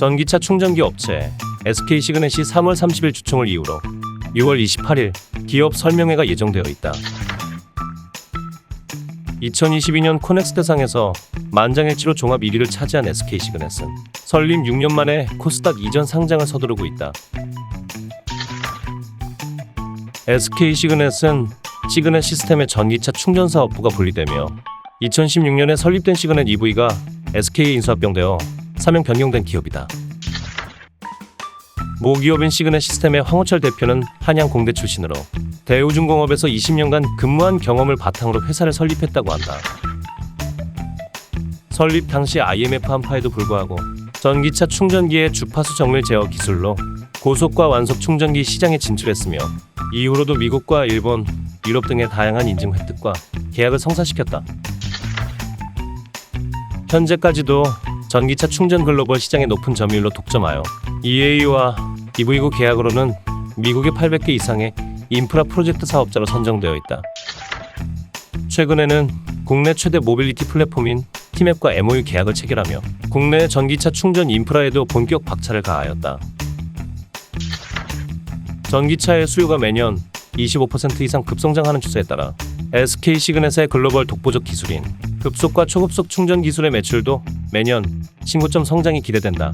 전기차 충전기 업체 SK 시그넷이 3월 30일 주총을 이후로 6월 28일 기업 설명회가 예정되어 있다. 2022년 코넥스 대상에서 만장일치로 종합 1위를 차지한 SK 시그넷은 설립 6년 만에 코스닥 이전 상장을 서두르고 있다. SK 시그넷은 시그넷 시스템의 전기차 충전 사업부가 분리되며 2016년에 설립된 시그넷 EV가 SK에 인수합병되어 사명 변경된 기업이다. 모기업인 시그넷 시스템의 황호철 대표는 한양 공대 출신으로 대우중공업에서 20년간 근무한 경험을 바탕으로 회사를 설립했다고 한다. 설립 당시 IMF 한파에도 불구하고 전기차 충전기의 주파수 정밀 제어 기술로 고속과 완속 충전기 시장에 진출했으며 이후로도 미국과 일본, 유럽 등의 다양한 인증 획득과 계약을 성사시켰다. 현재까지도 전기차 충전 글로벌 시장의 높은 점유율로 독점하여 EA와 EV고 계약으로는 미국의 800개 이상의 인프라 프로젝트 사업자로 선정되어 있다. 최근에는 국내 최대 모빌리티 플랫폼인 티맵과 MOU 계약을 체결하며 국내 전기차 충전 인프라에도 본격 박차를 가하였다. 전기차의 수요가 매년 25% 이상 급성장하는 추세에 따라 SK 시그넷의 글로벌 독보적 기술인 급속과 초급속 충전 기술의 매출도 매년 신고점 성장이 기대된다.